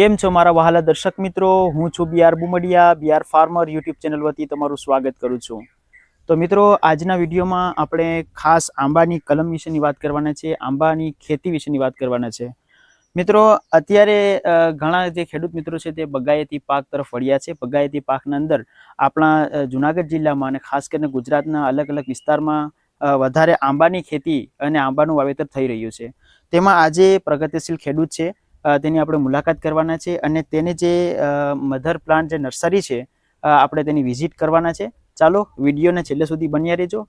કેમ છો મારા વહાલા દર્શક મિત્રો? હું છું BR Bumdiya BR farmer YouTube channel વતી તમારું સ્વાગત કરું છું. તો મિત્રો, આજના વિડીયોમાં આપણે ખાસ આંબાની કલમ વિશેની વાત કરવાના છે, આંબાની ખેતી વિશેની વાત કરવાના છે. મિત્રો, અત્યારે ઘણા જે ખેડૂત મિત્રો છે તે બગાયતી પાક તરફ વળ્યા છે. બગાયતી પાકના અંદર આપણા જુનાગઢ જિલ્લામાં અને ખાસ કરીને ગુજરાતના અલગ અલગ વિસ્તારમાં વધારે આંબાની ખેતી અને આંબાનું વાવેતર થઈ રહ્યું છે. તેમાં આજે પ્રગતિશીલ ખેડૂત છે. તેની આપણે મુલાકાત કરવાના છે અને તેને જે મધર પ્લાન્ટ જે નર્સરી છે આપણે તેની વિઝિટ કરવાના છે. ચાલો, વિડીયોને છેલ્લે સુધી બન્યા રહેજો.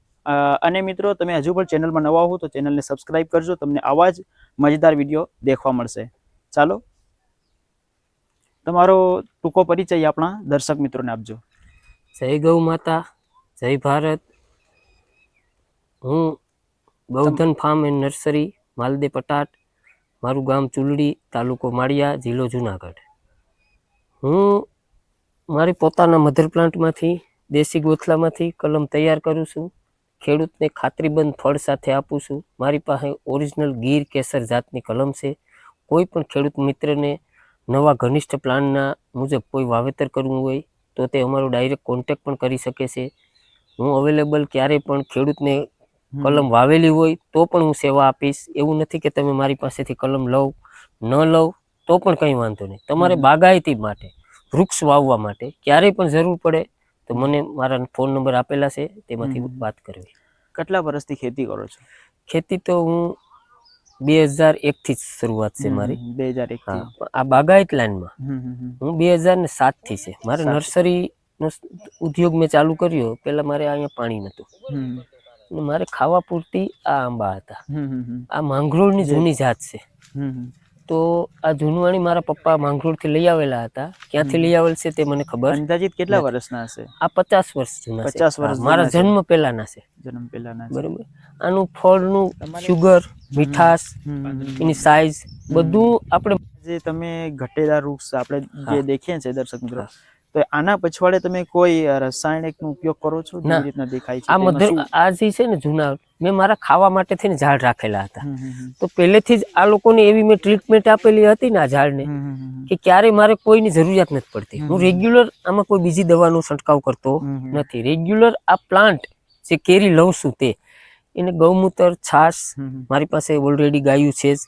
અને મિત્રો, તમે હજુ પણ ચેનલમાં નવા હો તો ચેનલને સબસ્ક્રાઇબ કરજો. તમને આવા જ મજેદાર વીડિયો દેખવા મળશે. ચાલો. તમારો ટૂંકો પરિચય આપણા દર્શક મિત્રોને આપજો. જય ગૌ માતા, જય ભારત. હું Baudhan farm and nursery, Malde Patat. મારું ગામ ચુલડી તાલુકો માળિયા, જિલ્લો જુનાગઢ. હું મારી પોતાના મધર પ્લાન્ટમાંથી દેશી ગોથલામાંથી કલમ તૈયાર કરું છું. ખેડૂતને ખાતરીબંધ ફળ સાથે આપું છું. મારી પાસે ઓરિજિનલ ગીર કેસર જાતની કલમ છે. કોઈ પણ ખેડૂત મિત્રને નવા ઘનિષ્ઠ પ્લાનના મુજબ કોઈ વાવેતર કરવું હોય, તો તે અમારો ડાયરેક્ટ કોન્ટેક પણ કરી શકે છે. હું અવેલેબલ ક્યારેય પણ ખેડૂતને કલમ વાવેલી હોય તો પણ હું સેવા આપીશ. એવું નથી કે તમે મારી પાસેથી કલમ લઉં ન લઉં તો પણ કંઈ વાંધો નહીં. તમારે બાગાયતી માટે વૃક્ષ વાવવા માટે ક્યારેય પણ જરૂર પડે તો મને મારા ફોન નંબર આપેલા છે તેમાંથી. વાત કરવી. કેટલા વર્ષથી ખેતી કરો છો? ખેતી તો હું બે હજાર એકથી જ શરૂઆત છે મારી. બે હજાર એક આ બાગાયત લાઈનમાં હું બે હજાર ને સાતથી છે. મારે. નર્સરીનો ઉદ્યોગ મેં ચાલુ કર્યો. પહેલાં મારે અહીંયા પાણી નહોતું. મારે ખાવા પૂરતી આ આંબા હતા. આ માંગરોળની જૂની જાત છે. તો આ જૂનવાણી મારા પપ્પા માંગરોળથી લઈ આવેલા હતા. ક્યાંથી લઈ આવેલ છે તે મને ખબર? અંદાજિત કેટલા વર્ષના હશે? આ પચાસ વર્ષ જૂના પચાસ વર્ષ મારા જન્મ પહેલાના છે. જન્મ પહેલાના બરોબર? આનું ફળનું સુગર મીઠાશ એની સાઈઝ બધું આપણે જે તમે ઘટેદાર વૃક્ષ આપણે જે. દેખીએ છે દર્શક મિત્રો. તો આના પછવાડે તમે કોઈ રસાયણિક નો ઉપયોગ કરો છો ના. રીતના દેખાય છે આ મધર? આ જે છે ને જૂના મેં મારા ખાવા માટે થઈને ઝાડ રાખેલા હતા. તો પહેલેથી જ આ લોકોને એવી મેં ટ્રીટમેન્ટ આપેલી હતી ને આ ઝાડને. કે ક્યારેય મારે કોઈની જરૂરિયાત નથી પડતી હું રેગ્યુલર આમાં કોઈ બીજી દવાનો છંટકાવ કરતો. નથી રેગ્યુલર આ પ્લાન્ટ જે કેરી લઉં છું તે એને ગૌમૂત્ર છાશ. મારી પાસે ઓલરેડી ગાયું છે જ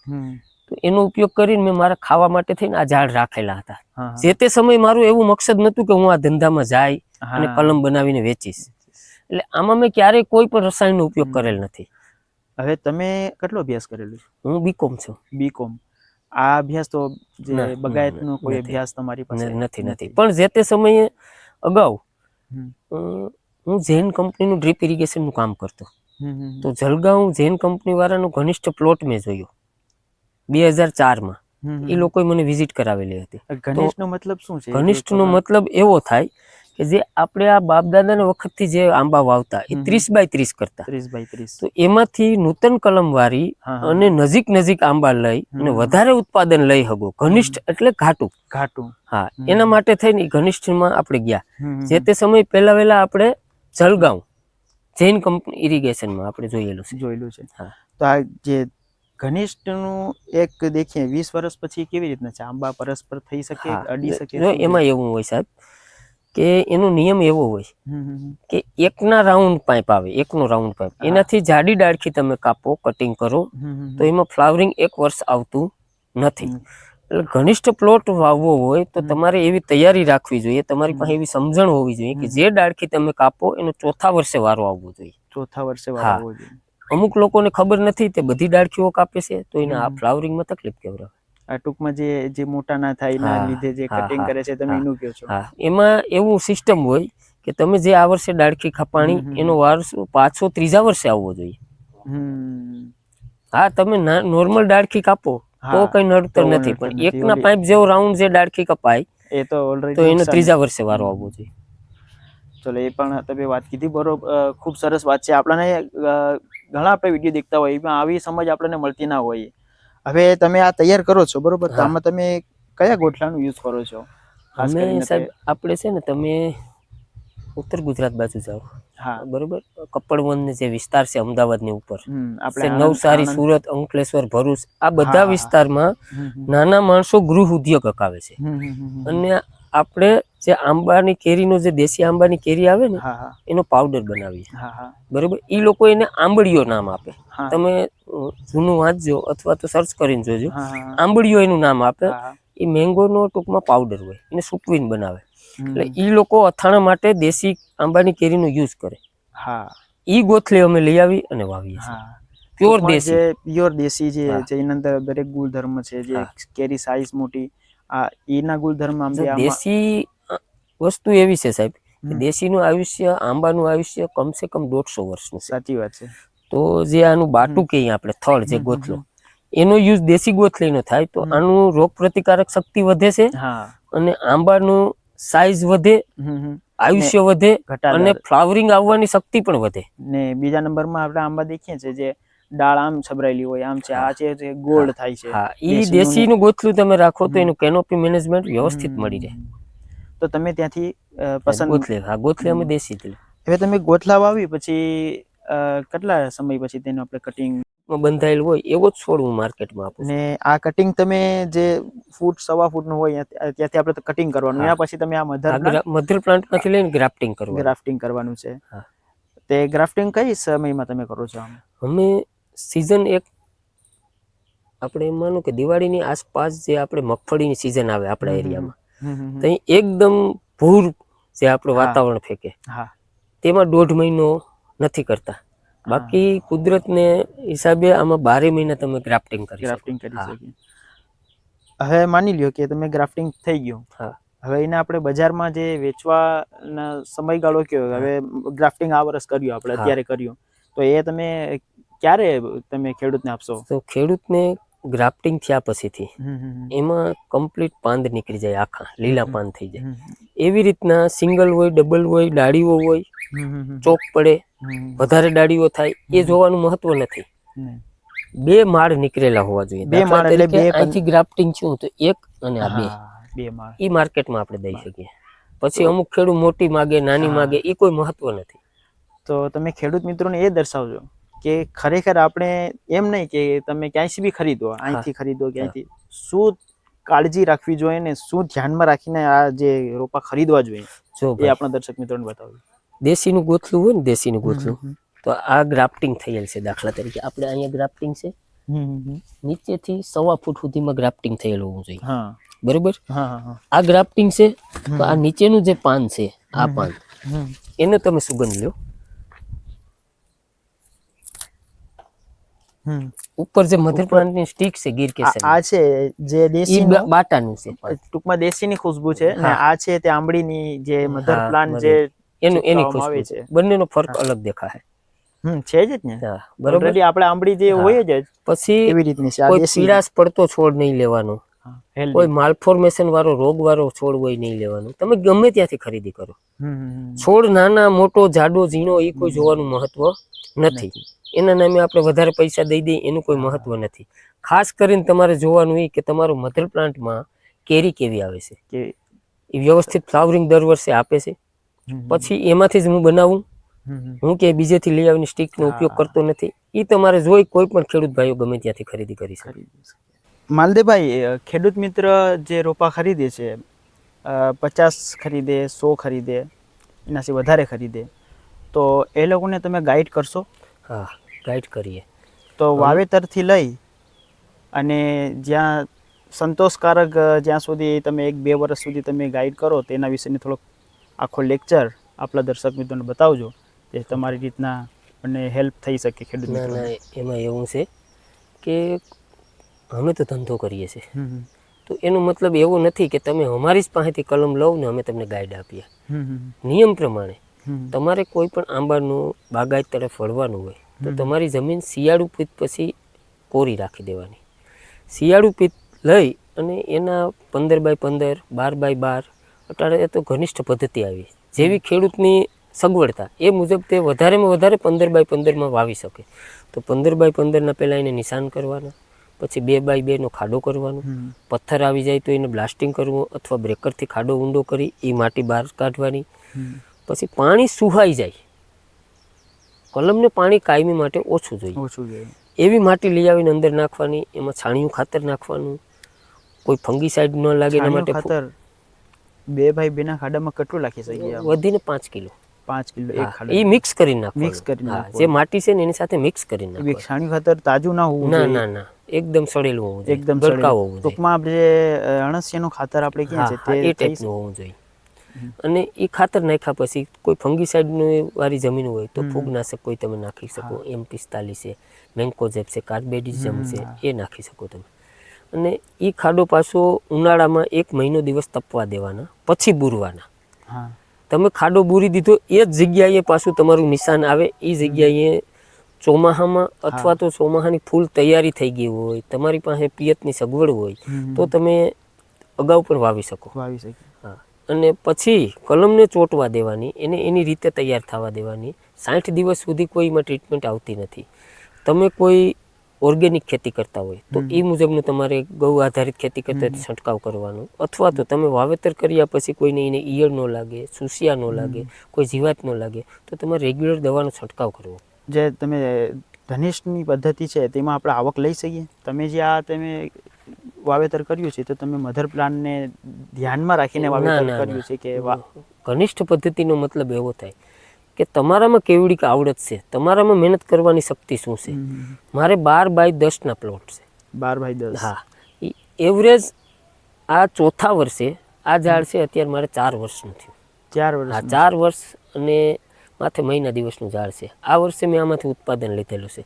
એનો ઉપયોગ કરીને મેં મારા ખાવા માટે થઈને આ ઝાડ રાખેલા હતા. જે તે સમયે મારું એવું મકસદ નતું કે હું આ ધંધામાં જાય અને. કલમ બનાવીને વેચીશ. એટલે આમાં મેં ક્યારેય કોઈ પણ રસાયણનો ઉપયોગ કરેલ નથી. હવે તમે કેટલો અભ્યાસ કરેલો છે? હું બીકોમ છું. બીકોમ આ અભ્યાસ તો જે બગાયતનો કોઈ અભ્યાસ તમારી પાસે નથી નથી. પણ જે તે સમયે અગાઉ. હું જૈન કંપનીનું ડ્રીપ ઇરિગેશનનું કામ કરતો. તો જલગાંવ જૈન કંપની વાળાનો ઘનિષ્ઠ પ્લોટ મેં જોયો. બે હજાર ચારમાં. એ લોકોએ મને વિઝિટ કરાવેલી હતી. ઘનિષ્ઠનો મતલબ શું છે? ઘનિષ્ઠનો મતલબ એવો થાય કે જે આપણે આ બાપદાદાના વખતથી જે આંબા વાવતા એ ત્રીસ બાય ત્રીસ કરતા. ત્રીસ બાય ત્રીસ. તો એમાંથી નૂતન કલમવાળી હા, હા. અને નજીક નજીક આંબા લઈ અને વધારે ઉત્પાદન લઈ હગો. ઘનિષ્ઠ એટલે ઘાટું. ઘાટું. હા એના માટે થઈને ઘનિષ્ઠમાં આપણે ગયા. જે તે સમય પહેલા વહેલા આપણે જલગાંવ જૈન કંપની ઇરિગેશનમાં આપણે જોયેલું છે. જોયેલું છે. હા. તો આ જે ઘનિષ્ઠનું એક દેખીએ વીસ વર્ષ પછી કેવી રીતના છે? આંબા પરસ્પર થઈ શકે અડી શકે? એમાં એવું હોય સાહેબ કે એનો નિયમ એવો હોય. કે એકના રાઉન્ડ પાઇપ આવે એકનો રાઉન્ડ પાઇપ. એનાથી જાડી ડાળખી તમે કાપો કટિંગ કરો તો એમાં ફ્લાવરિંગ એક વર્ષ આવતું નથી. એટલે ઘનિષ્ઠ પ્લોટ વાવવો હોય તો તમારે એવી તૈયારી રાખવી જોઈએ. તમારી પાસે એવી સમજણ હોવી જોઈએ કે જે ડાળખી તમે કાપો એનો ચોથા વર્ષે વારો આવવો જોઈએ. ચોથા વર્ષે વારો વાવવો જોઈએ. અમુક લોકોને ખબર નથી તે બધી ડાળખીઓ કાપે છે તો એને આ. ફ્લાવરિંગમાં તકલીફ કેવડાવે આ ટૂંકમાં જે જે મોટા ના થાય એના લીધે જે કટિંગ કરે છે તમે એનું કહો છો. હા. એમાં એવું સિસ્ટમ હોય કે તમે જે આ વર્ષે ડાળખી ખપાણી એનો વારસો પાછો ત્રીજા વર્ષે આવવો જોઈએ. હા તમે નોર્મલ ડાળખી કાપો તો કઈ નડતર નથી પણ એકના પાઇપ જેવો રાઉન્ડ જે ડાળખી કપાય એ તો ઓલરેડી તો એનો ત્રીજા વર્ષે વારો આવવો જોઈએ. ચલો એ પણ તમે વાત કીધી બરોબર ખૂબ સરસ વાત છે. આપણને ઘણા આપણે વીડિયો દેખતા હોય એમાં આવી સમજ આપણને મળતી ના હોય હવે તમે આ તૈયાર કરો છો બરોબર? આમાં તમે કયા ગોઠલાનો યુઝ કરો છો? અમે સાહેબ આપણે છે ને તમે ઉત્તર ગુજરાત બાજુ જાઓ. હા. બરોબર? કપડવંદ જે વિસ્તાર છે અમદાવાદની ઉપર. આપણે નવસારી સુરત અંકલેશ્વર ભરૂચ આ બધા વિસ્તારમાં. નાના માણસો ગૃહ ઉદ્યોગ અકાવે છે. અને આપણે જે આંબાની કેરીનો જે દેશી આંબાની કેરી આવે ને એનો પાવડર બનાવીએ. બરોબર? એ લોકો એને આંબળીઓ નામ આપે. તમે જૂનું વાંચજો અથવા તો સર્ચ કરીને જોજો. આંબળીઓ એનું નામ આપે. એ મેંગોનો ટૂંકમાં પાવડર હોય. એને સૂકવીને બનાવે. એટલે એ લોકો અથાણા માટે દેશી આંબાની કેરીનો યુઝ કરે. હા. ઈ ગોથલી અમે લઈ આવી અને વાવીએ છીએ. પ્યોર દેશી. પ્યોર દેશી જે. છે એના અંદર દરેક ગુણધર્મ છે જે કેરી સાઈઝ મોટી આ એના ગુણધર્મ દેશી વસ્તુ એવી છે સાહેબ. દેશીનું આયુષ્ય આંબાનું આયુષ્ય કમસે કમ દોઢસો વર્ષનું સાચી વાત છે. તો જે આનું બાટું કહીએ આપણે થળ જે ગોથલો એનો યુઝ દેશી ગોથલીનો થાય તો આનું રોગ પ્રતિકારક શક્તિ વધે છે અને આંબાનું સાઈઝ વધે. આયુષ્ય વધે અને ફ્લાવરિંગ આવવાની શક્તિ પણ વધે. ને બીજા નંબરમાં આપણે આંબા દેખીએ છીએ જે ડાળ આમ છબરાયેલી હોય આમ છે આ છે ગોલ્ડ થાય છે. હા ઈ દેશીનું નું ગોથલું તમે રાખો તો એનું કેનોપી મેનેજમેન્ટ વ્યવસ્થિત મળી રહે. તો તમે ત્યાંથી પસંદ ગોથલે હા ગોથલે અમે દેશી જ હવે તમે ગોથલા વાવી પછી કેટલા સમય પછી તેનું આપણે કટિંગ બંધાયેલ હોય એવો જ છોડ હું માર્કેટમાં આપું ને આ કટિંગ તમે જે ફૂટ સવા ફૂટનું હોય ત્યાંથી આપણે કટિંગ કરવાનું. એના પછી તમે આ મધર મધર પ્લાન્ટમાંથી પ્લાન્ટમાંથી લઈને ગ્રાફ્ટિંગ કરવાનું. ગ્રાફ્ટિંગ કરવાનું છે. તે ગ્રાફ્ટિંગ કઈ સમયમાં તમે કરો છો અમે સિઝન એક આપણે એમ માનો કે દિવાળીની આસપાસ જે આપણે મગફળીની સિઝન આવે આપણા એરિયામાં. તો એકદમ ભૂર જે આપણું વાતાવરણ ફેંકે. તેમાં દોઢ મહિનો નથી કરતા. બાકી કુદરતને હિસાબે આમાં બારે મહિના તમે ગ્રાફ્ટિંગ કરી ગ્રાફ્ટિંગ કરી શકો હવે માની લ્યો કે તમે ગ્રાફ્ટિંગ થઈ ગયું. હા. હવે એને આપણે બજારમાં જે વેચવાના સમયગાળો કયો? હવે ગ્રાફ્ટિંગ આ વર્ષ કર્યું આપણે અત્યારે કર્યું. તો એ તમે ક્યારે તમે ખેડૂતને આપશો? તો ખેડૂતને ગ્રાફ્ટિંગ થયા પછીથી. એમાં કમ્પ્લીટ પાંદ નીકળી જાય આખા લીલા પાન થઈ જાય. એવી રીતના સિંગલ હોય ડબલ હોય ડાળીઓ હોય. ચોક પડે વધારે ડાળીઓ થાય એ જોવાનું મહત્વ નથી. બે માળ નીકળેલા હોવા જોઈએ. બે માળ એટલે બે પછી અહીંથી ગ્રાફ્ટિંગ છું તો એક અને આ બે. બે માળ. ઈ માર્કેટમાં આપણે દઈ શકીએ. પછી અમુક ખેડૂત મોટી માગે નાની માગે એ કોઈ મહત્વ નથી. તો તમે ખેડૂત મિત્રોને એ દર્શાવજો. કે ખરેખર આપણે એમ નહીં કે તમે ક્યાંયથી બી ખરીદો અહીંથી ખરીદો ક્યાંયથી. શું કાળજી રાખવી જોઈએ ને શું ધ્યાનમાં રાખીને આ જે રોપા ખરીદવા જોઈએ? જો એ આપણા દર્શક મિત્રોને બતાવું. દેશીનું ગોથલું હોય ને દેશીનું ગોથલું તો આ ગ્રાફ્ટિંગ થયેલ છે દાખલા તરીકે. આપણે અહીંયા ગ્રાફ્ટિંગ છે. નીચેથી સવા ફૂટ સુધીમાં ગ્રાફ્ટિંગ થયેલ હોવું જોઈએ. હા. બરોબર? આ ગ્રાફ્ટિંગ છે તો આ નીચેનું જે પાન છે આ પાન. એને તમે સુગંધ લ્યો ઉપર જે મધર પ્લાન્ટની સ્ટીક છે ગીર કેસર આ છે જે દેશી બાટાનું છે. ટૂંકમાં દેશીની ખુશ્બુ છે અને આ છે તે આંબળીની જે મધર પ્લાન્ટ જે એનું એની ખુશ્બુ છે. બંનેનો ફરક અલગ દેખાય હમ છે જ ને. બરોબર? આપણે આંબળી જે હોય જ પછી એવી રીતની છે. કોઈ દેશી પડતો છોડ નહીં લેવાનો. કોઈ માલફોર્મેશન વાળો રોગ વાળો છોડ હોય નહીં લેવાનો. તમે ગમે ત્યાંથી ખરીદી કરો. છોડ નાના મોટો જાડો ઝીણો એ કોઈ જોવાનું મહત્વ નથી. એના નામે આપણે વધારે પૈસા દઈ દઈએ એનું કોઈ મહત્વ નથી. ખાસ કરીને તમારે જોવાનું એ કે તમારું મધર પ્લાન્ટમાં કેરી કેવી આવે છે? કે એ વ્યવસ્થિત ફ્લાવરિંગ દર વર્ષે આપે છે. પછી એમાંથી જ હું બનાવું. હું કે બીજેથી લઈ આવીને સ્ટીકનો ઉપયોગ કરતો નથી. એ તમારે જોઈ કોઈ પણ ખેડૂત ભાઈઓ ગમે ત્યાંથી ખરીદી કરી શકે. માલદેભાઈ ખેડૂત મિત્ર જે રોપા ખરીદે છે પચાસ ખરીદે સો ખરીદે એનાથી વધારે ખરીદે તો એ લોકોને તમે ગાઈડ કરશો? હા. ગાઈડ કરીએ. તો વાવેતરથી લઈ અને જ્યાં સંતોષકારક જ્યાં સુધી તમે એક બે વર્ષ સુધી તમે ગાઈડ કરો તેના વિશેની થોડોક આખો લેક્ચર આપણા દર્શક મિત્રોને બતાવજો જે તમારી રીતના અને હેલ્પ થઈ શકે ખેડૂત એમાં એવું છે કે અમે તો ધંધો કરીએ છીએ. તો એનો મતલબ એવો નથી કે તમે અમારી જ પાસેથી કલમ લઉં ને અમે તમને ગાઈડ આપીએ. નિયમ પ્રમાણે તમારે કોઈ પણ આંબાનું બાગાયત તરફ વળવાનું હોય તો તમારી જમીન શિયાળુ પિત્ત પછી કોરી રાખી દેવાની. શિયાળુ પિત્ત લઈ અને એના પંદર બાય પંદર બાર બાય બાર અટાડે એ તો ઘનિષ્ઠ પદ્ધતિ આવી. જેવી ખેડૂતની સગવડતા એ મુજબ તે વધારેમાં વધારે પંદર બાય પંદરમાં વાવી શકે. તો પંદર બાય પંદરના પહેલાં એને નિશાન કરવાના પછી બે બાય બેનો ખાડો કરવાનો પથ્થર આવી જાય તો એને બ્લાસ્ટિંગ કરવું અથવા બ્રેકરથી ખાડો ઊંડો કરી એ માટી બહાર કાઢવાની. પછી પાણી સુહાઈ જાય. કલમને પાણી કાયમી માટે ઓછું જોઈએ. ઓછું જોઈએ. એવી માટી લઈ આવીને અંદર નાખવાની એમાં છાણિયું ખાતર નાખવાનું કોઈ ફંગીસાઇડ ન લાગે એના માટે ખાતર બે ભાઈ બેના ખાડામાં કેટલું નાખી શકીએ વધીને પાંચ કિલો. પાંચ કિલો એક ખાડા. એ મિક્સ કરી નાખવાનું. મિક્સ કરી નાખ જે માટી છે ને એની સાથે મિક્સ કરી નાખ નાખવાનું. છાણિયું ખાતર તાજું ના હોવું ના ના ના. એકદમ સડેલું હોવું જોઈએ. એકદમ ગળકાવ હોવું ટૂંકમાં આપણે અણસિયાનું ખાતર આપણે ક્યાં છે તે એ ટાઈપનું હોવું જોઈએ. અને એ ખાતર નાખ્યા પછી કોઈ ફંગીસાઇડની વાળી જમીન હોય તો ફૂગનાશક કોઈ તમે નાખી શકો. એમ પિસ્તાલીસ છે મેન્કોઝેપ છે કાર્બેડિઝમ છે એ નાખી શકો તમે. અને એ ખાડો પાછો ઉનાળામાં એક મહિનો દિવસ તપવા દેવાના પછી બુરવાના. તમે ખાડો બૂરી દીધો એ જ જગ્યાએ પાછું તમારું નિશાન આવે. એ જગ્યાએ ચોમાહામાં અથવા તો ચોમાહાની ફૂલ તૈયારી થઈ ગઈ હોય તમારી પાસે પિયતની સગવડ હોય તો તમે અગાઉ પણ વાવી શકો. વાવી શકીએ. હા અને પછી કલમને ચોંટવા દેવાની એને એની રીતે તૈયાર થવા દેવાની. સાઠ દિવસ સુધી કોઈમાં ટ્રીટમેન્ટ આવતી નથી. તમે કોઈ ઓર્ગેનિક ખેતી કરતા હોય તો એ મુજબનું તમારે ગૌ આધારિત ખેતી કરતા છંટકાવ કરવાનો. અથવા તો તમે વાવેતર કર્યા પછી કોઈને એને ઈયળ ન લાગે સુસિયા ન લાગે કોઈ જીવાત ન લાગે તો તમારે રેગ્યુલર દવાનો છંટકાવ કરવો. જે તમે ધનિષ્ઠની પદ્ધતિ છે તેમાં આપણે આવક લઈ શકીએ? તમે જે આ તમે વાવેતર કર્યું છે તો તમે મધર પ્લાન્ટને ધ્યાનમાં રાખીને વાવેતર કર્યું. છે કે ઘનિષ્ઠ પદ્ધતિનો મતલબ એવો થાય કે તમારામાં કેવડી આવડત છે તમારામાં મહેનત કરવાની શક્તિ શું છે? મારે બાર બાય દસના પ્લોટ છે. બાર બાય દસ. હા. એવરેજ આ ચોથા વર્ષે આ ઝાડ છે અત્યારે મારે ચાર વર્ષનું થયું. ચાર વર્ષ હા ચાર વર્ષ અને માથે મહિના દિવસનું ઝાડ છે. આ વર્ષે મેં આમાંથી ઉત્પાદન લીધેલું છે.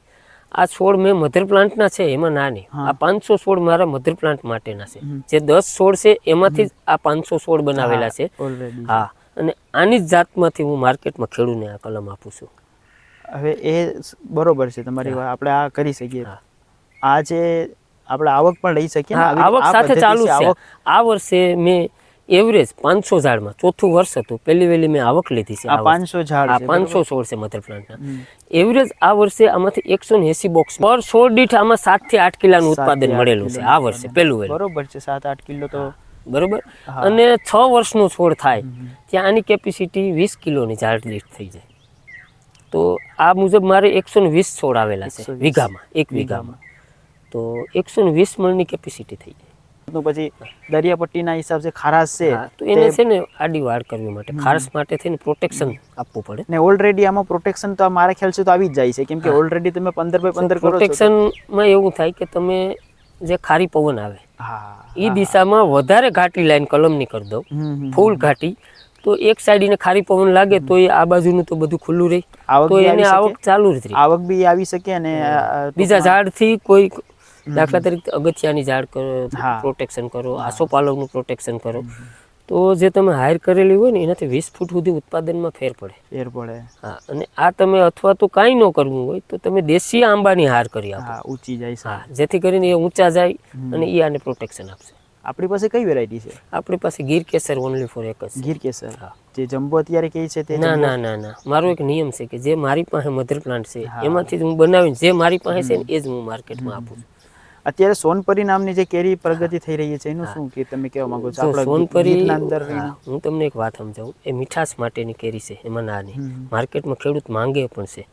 આ છોડ મેં મધર પ્લાન્ટના છે એમાં નાની. આ પાંચસો છોડ મારા મધર પ્લાન્ટ માટેના છે. જે દસ છોડ છે એમાંથી જ આ પાંચસો છોડ બનાવેલા છે. હા. અને આની જ જાતમાંથી હું માર્કેટમાં ખેડૂને આ કલમ આપું છું. હવે એ બરોબર છે તમારી વાત. આપણે આ કરી શકીએ. આ જે આપણે આવક પણ લઈ શકીએ ને આવક સાથે ચાલુ છે આ વર્ષે મેં એવરેજ પાંચસો ઝાડમાં ચોથું વર્ષ હતું પહેલી વહેલી મેં આવક લીધી છે આ પાંચસો ઝાડ આ પાંચસો છોડ છે મધર પ્લાન્ટના એવરેજ આ વર્ષે આમાંથી એકસો ને એસી બોક્સ પર છોડ દીઠ આમાં સાતથી આઠ કિલાનું ઉત્પાદન મળેલું છે આ વર્ષે પહેલું વહેલું. બરોબર છે સાત આઠ કિલો તો બરોબર? અને છ વર્ષનો છોડ થાય ત્યાં આની કેપેસિટી વીસ કિલોની ઝાડ દીઠ થઈ જાય. તો આ મુજબ મારે એકસો ને વીસ છોડ આવેલા છે વીઘામાં એક વીઘામાં. તો એકસો ને વીસ મણની કેપેસિટી થઈ જાય. તો પછી દરિયાપટ્ટીના હિસાબે ખારાશ છે તો એને છે ને આડી વાડ કરવી માટે. ખારાશ માટે થઈને પ્રોટેક્શન આપવું પડે. ને ઓલરેડી આમાં પ્રોટેક્શન તો મારા ખ્યાલ છે તો આવી જ જાય છે કેમ કે ઓલરેડી તમે પંદર બાય પંદર કરો પ્રોટેક્શનમાં એવું થાય કે તમે જે ખારી પવન આવે હા એ દિશામાં વધારે ઘાટી લાઈન કલમની કરી દો હમ, હમ. ફૂલ ઘાટી. તો એક સાઈડ એને ખારી પવન લાગે તો એ આ બાજુનું તો બધું ખુલ્લું રહે. આવક તો એની આવક ચાલુ જ રહે. આવક બી આવી શકે અને બીજા ઝાડથી કોઈ દાખલા તરીકે અગથિયાની ઝાડ કરો પ્રોટેક્શન કરો આસોપાલવનું પ્રોટેક્શન કરો. તો જે તમે હાયર કરેલી હોય ને એનાથી વીસ ફૂટ સુધી ઉત્પાદનમાં ફેર પડે. ફેર પડે. હા અને આ તમે અથવા તો કાંઈ ન કરવું હોય તો તમે દેશી આંબાની હાર કરી આપો. હા ઊંચી જાય હા જેથી કરીને એ ઊંચા જાય અને એ આને પ્રોટેક્શન આપશે. આપણી પાસે કઈ વેરાયટી છે? આપણી પાસે ગીર કેસર ઓનલી ફોર એક જ ગીર કેસર. હા. જે જમ્બો અત્યારે કઈ છે તે ના ના ના ના. મારો એક નિયમ છે કે જે મારી પાસે મધર પ્લાન્ટ છે એમાંથી જ હું બનાવીને જે મારી પાસે છે ને એ જ હું માર્કેટમાં આપું છું. અત્યારે સોનપરી નામની જે કેરી પ્રગતિ થઈ રહી છે એનું શું કે તમે કહેવા માંગો છો? આપણા સોનપરી અંદર હું તમને એક વાત સમજાવું. એ મીઠાશ માટેની કેરી છે એમાં નાની. માર્કેટમાં ખેડૂત માંગે પણ છે.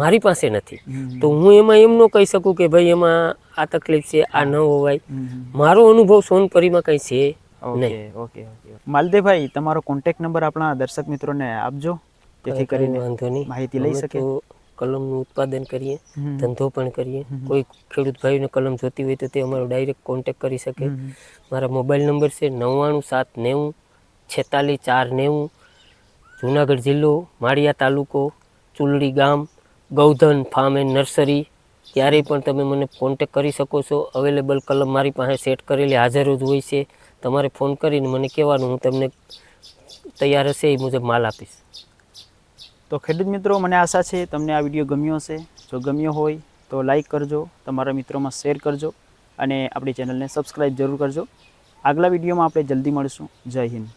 મારી પાસે નથી. તો હું એમાં એમ ન કહી શકું કે ભાઈ એમાં આ તકલીફ છે આ ન હોવાય. મારો અનુભવ સોનપરીમાં કંઈ છે ઓકે ઓકે માલદેભાઈ તમારો કોન્ટેક્ટ નંબર આપણા દર્શક મિત્રોને આપજો. જેથી કરીને વાંધો નહીં. માહિતી લઈ શકે કલમનું ઉત્પાદન કરીએ ધંધો પણ કરીએ. કોઈ ખેડૂત ભાઈને કલમ જોતી હોય તો તે અમારો ડાયરેક્ટ કોન્ટેક કરી શકે. મારા મોબાઈલ નંબર છે નવ્વાણું સાત નેવું છેતાલીસ ચાર નેવું જુનાગઢ જિલ્લો માળિયા તાલુકો ચુલડી ગામ ગૌધન ફાર્મ એન્ડ નર્સરી ક્યારેય પણ તમે મને કોન્ટેક કરી શકો છો. અવેલેબલ કલમ મારી પાસે સેટ કરેલી હાજર જ હોય છે. તમારે ફોન કરીને મને કહેવાનું હું તમને તૈયાર હશે એ મુજબ માલ આપીશ. તો ખેડૂત મિત્રો, મને આશા છે તમને આ વીડિયો ગમ્યો હશે. જો ગમ્યો હોય તો લાઈક કરજો, તમારા મિત્રોમાં શેર કરજો અને આપણી ચેનલને સબસ્ક્રાઈબ જરૂર કરજો. આગલા વિડીયોમાં આપણે જલ્દી મળીશું. જય હિન્દ.